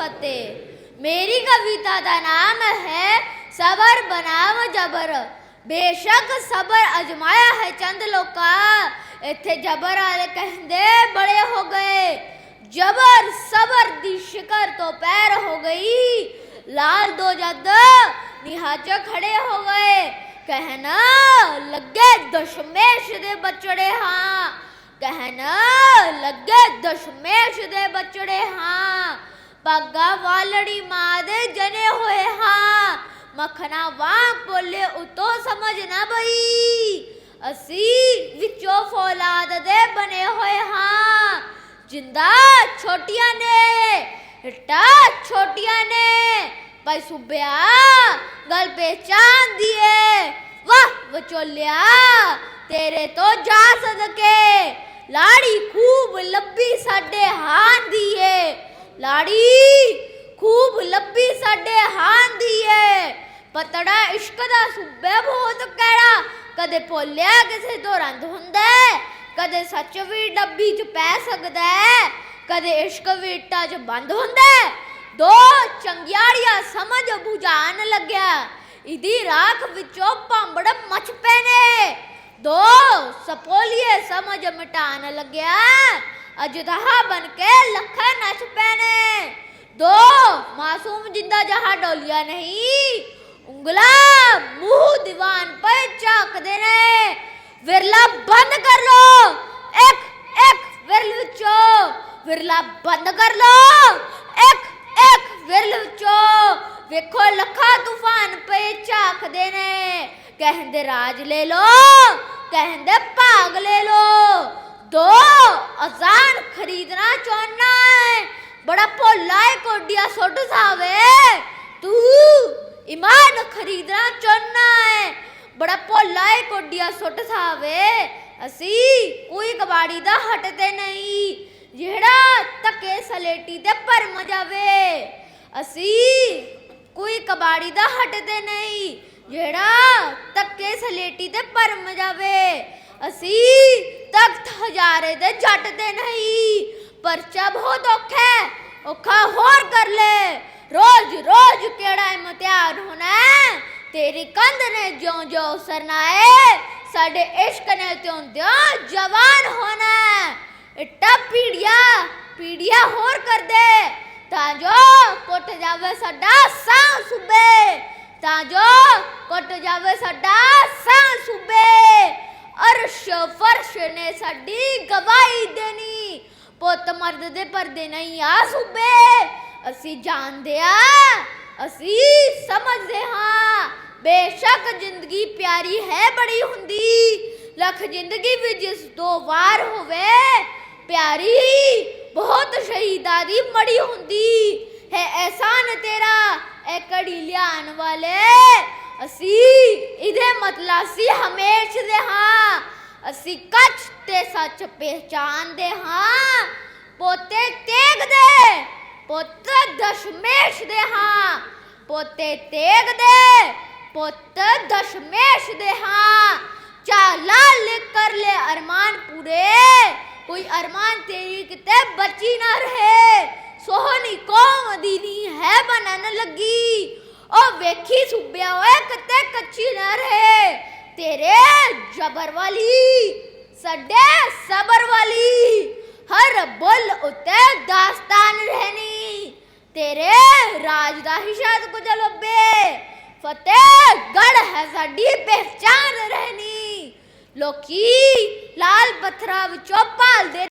ਫਤਿਹ। ਮੇਰੀ ਕਵਿਤਾ ਦਾ ਨਾਮ ਹੈ ਸਬਰ ਬਨਾਮ ਜਬਰ। ਬੇਸ਼ੱਕ ਸਬਰ ਅਜਮਾਇਆ ਹੈ ਚੰਦ ਲੋਕਾਂ। ਇੱਥੇ ਜਬਰ ਵਾਲੇ ਕਹਿੰਦੇ ਬੜੇ ਹੋ ਗਏ। ਜਬਰ ਸਬਰ ਦੀ ਸ਼ਿਕਰ ਤੋਂ ਪੈਰ ਹੋ ਗਈ। ਲਾਲ ਦੋ ਜਦ ਨਿਹਾਚ ਖੜੇ ਹੋ ਗਏ। ਕਹਿਣਾ ਲੱਗੇ ਦਸ਼ਮੇਸ਼ ਦੇ ਬਚੜੇ ਹਾਂ। ਕਹਿਣਾ ਲੱਗੇ ਦਸ਼ਮੇਸ਼ ਦੇ ਬਚੜੇ ਹਾਂ। ਪੱਗਾ ਵਾਲੜੀ ਮਾਂ ਦੇ ਜਨੇ ਹੋਏ ਹਾਂ। ਮੱਖਣਾ ਵਾਂ ਬੋਲੇ, ਉਤੋਂ ਸਮਝ ਨਾ ਬਈ। ਅਸੀਂ ਵਿੱਚੋਂ ਫੌਲਾਦ ਦੇ ਬਣੇ ਹੋਏ ਹਾਂ। ਜਿੰਦਾ ਛੋਟੀਆਂ ਨੇ ਹਿੱਟਾ ਛੋਟੀਆਂ ਨੇ। ਭਾਈ ਸੁਬਿਆ, ਗਲ ਪਹਿਚਾਨ ਦੀਏ ਵਾਹ, ਵਿਚੋਲਿਆ, ਤੇਰੇ ਤੋਂ ਜਾ ਸਦਕੇ। ਲਾੜੀ ਖੂਬ ਲੱਭੀ ਸਾਡੇ ਹਾਂ ਦੀਏ। ਲਾੜੀ, ਖੂਬ ਲੱਭੀ ਸਾਡੇ ਹਾਂ ਦੀਏ ਪਤੜਾ ਇਸ਼ਕ ਦਾ ਸੁਬੇ ਬਹੁਤ ਕਿਹੜਾ ਕਦੇ ਭੋਲਿਆ ਕਿਸੇ ਤੋਂ ਰੰਦ ਹੁੰਦਾ ਕਦੇ ਸੱਚ ਵੀ ਡੱਬੀ 'ਚ ਪੈ ਸਕਦਾ ਕਦੇ ਇਸ਼ਕ ਵੀ ਇੱਟਾਂ 'ਚ ਬੰਦ ਹੁੰਦਾ ਦੋ ਚੰਗਿਆੜੀਆਂ ਸਮਝ ਬੁਝਾਣ ਲੱਗਿਆ। ਇਹਦੀ ਰਾਖ ਵਿੱਚੋਂ ਭਾਂਬੜ ਮਚ ਪੈਨੇ ਦੋ ਸਪੋਲੀਏ ਸਮਝ ਮਿਟਾਣ ਲੱਗਿਆ। ਅਜਦਹਾ ਬਨ ਕੇ ਲੱਖਾਂ ਨੱਚ ਪੈਨੇ ਦੋ, ਮਾਸੂਮ ਜਿੰਦਾ ਜਹਾ ਡੋਲਿਆ ਨਹੀਂ। ਉਂਗਲਾ ਮੂੰਹ ਦੀਵਾਨ ਪੇ ਝਾਕਦੇ ਨੇ। ਵਿਰਲਾ ਬੰਦ ਕਰ ਲੋ। ਇੱਕ ਇੱਕ, ਵਿਰਲ ਵਿੱਚੋਂ। ਵਿਰਲਾ ਬੰਦ ਕਰ ਲੋ। ਇੱਕ ਇੱਕ, ਵਿਰਲ ਵਿੱਚੋਂ। ਵੇਖੋ ਲੱਖਾਂ ਤੂਫਾਨ ਪਏ ਝਾਕਦੇ ਨੇ। ਕਹਿੰਦੇ ਰਾਜ ਲੈ ਲੋ, ਕਹਿੰਦੇ ਭਾਗ ਲੈ ਲੋ। ਦੋ ਅਜ਼ਾਨ ਖਰੀਦਣਾ ਚਾਹਨਾ ਹੈ ਬੜਾ ਭੋਲਾ ਹੈ ਕੋਡੀਆ ਸੁੱਟ ਸਾਵੇ ਤੂੰ ਇਮਾਨ ਖਰੀਦਣਾ ਚਾਹਨਾ ਹੈ ਬੜਾ ਭੋਲਾ ਹੈ ਕੋਡੀਆ ਸੁੱਟ ਸਾਵੇ ਅਸੀਂ ਕੋਈ ਕਬਾੜੀ ਦਾ ਹਟਦੇ ਨਹੀਂ ਜਿਹੜਾ ਧੱਕੇ ਸਲੇਟੀ ਤੇ ਭਰਮ ਜਾਵੇ ਅਸੀਂ ਕੋਈ ਕਬਾੜੀ ਦਾ ਹਟਦੇ ਨਹੀਂ ਜਿਹੜਾ ਧੱਕੇ ਸਲੇਟੀ ਤੇ ਭਰਮ ਜਾਵੇ ਅਸੀਂ ਤਖਤ ਹਜ਼ਾਰੇ ਦੇ ਜੱਟ ਦੇ ਨਹੀਂ। ਪਰਚਾ ਬਹੁਤ ਔਖਾ ਹੈ। ਔਖਾ ਹੋਰ ਕਰ ਲੈ। ਰੋਜ਼ ਰੋਜ਼ ਕਿਹੜਾ ਇਮਤਿਹਾਨ ਹੋਣਾ ਹੈ? ਤੇਰੀ ਕੰਧ ਨੇ ਜਿਉਂ ਜਿਉਂ ਸਰਨਾ ਹੈ ਸਾਡੇ ਇਸ਼ਕ ਨੇ ਤਿਉਂ ਤਿਉਂ ਜਵਾਨ ਹੋਣਾ ਹੈ। ਇੱਟਾ ਪੀੜੀਆ ਪੀੜੀਆ ਹੋਰ ਕਰ ਦੇ। ਤਾਂ ਜੋ ਕੁੱਟ ਜਾਵੇ ਸਾਡਾ ਸਾਂ ਸੂਬੇ। ਤਾਂ ਜੋ ਕੁੱਟ ਜਾਵੇ ਸਾਡਾ ਸਾਂ ਸੁਬੇ। ਅਰਸ਼ ਫਰਸ਼ ਨੇ ਸਾਡੀ ਗਵਾਹੀ ਦੇਣੀ। ਪੁੱਤ ਮਰਦ ਦੇ ਪਰਦੇ ਨਹੀਂ ਆ ਸੁਬੇ। ਅਸੀਂ ਜਾਣਦੇ ਆ, ਅਸੀਂ ਸਮਝਦੇ ਹਾਂ। ਬੇਸ਼ੱਕ ਜ਼ਿੰਦਗੀ ਪਿਆਰੀ ਹੈ ਬੜੀ ਹੁੰਦੀ। ਲੱਖ ਜ਼ਿੰਦਗੀ ਵੀ ਜਿਸ ਦੋ ਵਾਰ ਹੋਵੇ, ਪਿਆਰੀ ਬਹੁਤ ਸ਼ਹੀਦਾਂ ਦੀ ਮੜੀ ਹੁੰਦੀ। ਹੈ ਐਸਾਨ ਤੇਰਾ ਐ ਕੜੀ ਲਿਆਣ ਵਾਲੇ ਅਸੀਂ ਇਹਦੇ ਮਤਲਬ ਸੀ ਹਮੇਸ਼ ਹਾਂ। ਅਸੀਂ ਕੱਚ ਤੇ ਸੱਚ ਪਹਿਚਾਨਦੇ ਹਾਂ। ਪੋਤੇ ਤੇਗ ਦੇ ਪੁੱਤ ਦਸ਼ਮੇਸ਼ ਦੇ ਹਾਂ। ਪੋਤੇ ਤੇਗ ਦੇ ਪੁੱਤ ਦਸ਼ਮੇਸ਼ ਦੇ ਹਾਂ। ਚਾਲਾ ਲਿਖ ਕਰ ਲੈ ਅਰਮਾਨ ਪੂਰੇ ਕੋਈ ਅਰਮਾਨ ਤੇਰੀ ਕਿਤੇ ਬਚੀ ਨਾ ਰਹੇ। ਸੋਹਣੀ ਕੌਮ ਦੀ ਨੀ ਹੈ ਬਣਨ ਲੱਗੀ। ਉਹ ਵੇਖੀ ਸੁਬਿਆ ਓਏ, ਕਿਤੇ ਕੱਚੀ ਨਾ ਰਹੇ। ਤੇਰੇ ਜਬਰ ਵਾਲੀ, ਸਾਡੇ ਸਬਰ ਵਾਲੀ, ਹਰ ਬੁੱਲ ਉਤੇ ਦਾਸਤਾਨ ਰਹਿਣੀ। ਤੇਰੇ ਰਾਜ ਦਾ ਹੀ ਸ਼ਾਇਦ ਕੁਝ ਲੱਭੇ। ਫਤਿਹ ਗੜ ਹੈ ਸਾਡੀ ਪਹਿਚਾਨ ਰਹਿਣੀ। ਲੋਕੀ ਲਾਲ ਪੱਥਰਾਂ ਵਿੱਚੋਂ ਭਾਲਦੇ